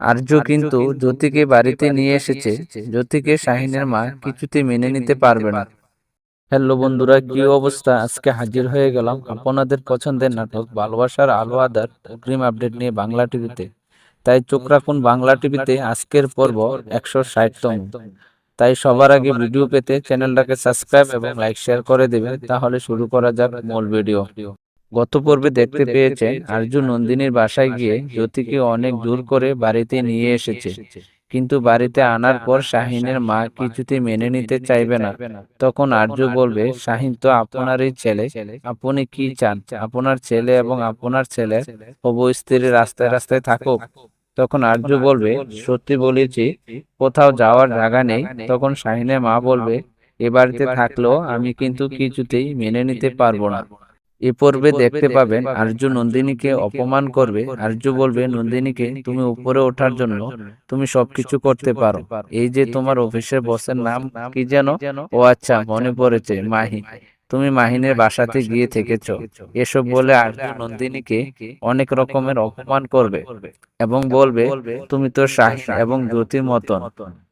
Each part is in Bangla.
আর্য কিন্তু জ্যোতিকে বাড়িতে নিয়ে এসেছে। জ্যোতিকে শাহিনের মা কিছুতে মেনে নিতে পারবে না। হ্যালো বন্ধুরা কি অবস্থা? আজকে হাজির হয়ে গেলাম আপনাদের পছন্দের নাটক ভালোবাসার আলো আদার অগ্রিম আপডেট নিয়ে বাংলা টিভিতে। তাই চোখ রাখুন বাংলা টিভিতে আজকের পর্ব একশো ষাটতম। তাই সবার আগে ভিডিও পেতে চ্যানেলটাকে সাবস্ক্রাইব এবং লাইক শেয়ার করে দেবেন তাহলে শুরু করা যাক মূল ভিডিও গত পর্বে দেখতে পেয়েছেন আর্য নন্দিনীর বাসায় গিয়ে জ্যোতিকে অনেক দূর করে বাড়িতে নিয়ে এসেছে। কিন্তু বাড়িতে আনার পর শাহিনের মা কিছুতে মেনে নিতে চাইবে না। তখন আর্য বলবে শাহিন তো আপনারই ছেলে। আপনি কি চান? আপনার ছেলে এবং আপনার ছেলে হবু স্ত্রী রাস্তায় রাস্তায় থাকুক। তখন আর্য বলবে সত্যি বলেছি কোথাও যাওয়ার জায়গা নেই। তখন শাহিনের মা বলবে এ বাড়িতে থাকলেও আমি কিন্তু কিছুতেই মেনে নিতে পারব না এ পর্বে দেখতে পাবেন আর্য নন্দিনীকে অপমান করবে। আর্য বলবে নন্দিনীকে তুমি উপরে ওঠার জন্য তুমি সবকিছু করতে পারো। এই যে তোমার অফিসের বসের নাম কি যেন? ও আচ্ছা মনে পড়েছে মাহি। তুমি মাহিনের বাসাতে গিয়ে থেকেছ। এসব বলে আর্য নন্দিনীকে অনেক রকমের অপমান করবে এবং বলবে তুমি তো শাহিন এবং জ্যোতির মতন।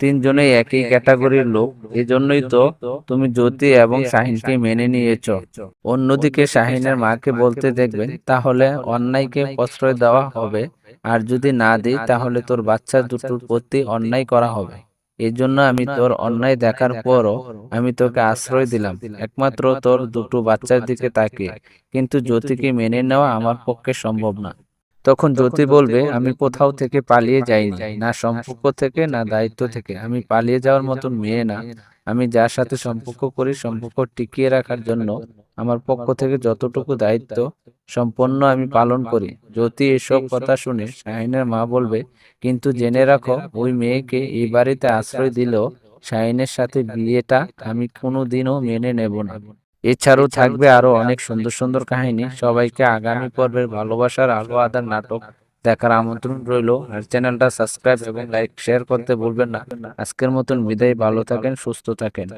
তিনজনেই একই ক্যাটাগরির লোক। এজন্যই তো তুমি জ্যোতি এবং শাহিনকে মেনে নিয়েছ। অন্যদিকে শাহিনের মাকে বলতে দেখবেন তাহলে অন্যায়কে প্রশ্রয় দেওয়া হবে। আর যদি না দিই তাহলে তোর বাচ্চা দুটোর প্রতি অন্যায় করা হবে। এই জন্য আমি তোর অন্যায় দেখার পরও আমি তোকে আশ্রয় দিলাম। একমাত্র তোর দুটো বাচ্চার দিকে তাকিয়ে কিন্তু জ্যোতিকে মেনে নেওয়া আমার পক্ষে সম্ভব না। তখন জ্যোতি বলবে আমি কোথাও থেকে পালিয়ে যাইনি না সম্পর্ক থেকে না দায়িত্ব থেকে। আমি পালিয়ে যাওয়ার মতন মেয়ে না। আমি যার সাথে সম্পর্ক করি সম্পর্ক টিকিয়ে রাখার জন্য আমার পক্ষ থেকে যতটুকু দায়িত্ব সম্পন্ন আমি পালন করি। যদি এসব কথা শুনে শাহিনের মা বলবে কিন্তু জেনে রাখো ওই মেয়েকে এই বাড়িতে আশ্রয় দিলেও শাহিনের সাথে বিয়েটা আমি কোনোদিনও মেনে নেব না। এছাড়াও থাকবে আরও অনেক সুন্দর সুন্দর কাহিনী। সবাইকে আগামী পর্বের ভালোবাসার আলো আদার নাটক দেখার আমন্ত্রণ রইল। আর চ্যানেলটা সাবস্ক্রাইব এবং লাইক শেয়ার করতে ভুলবেন না। আজকের মতন বিদায়। ভালো থাকেন সুস্থ থাকেন।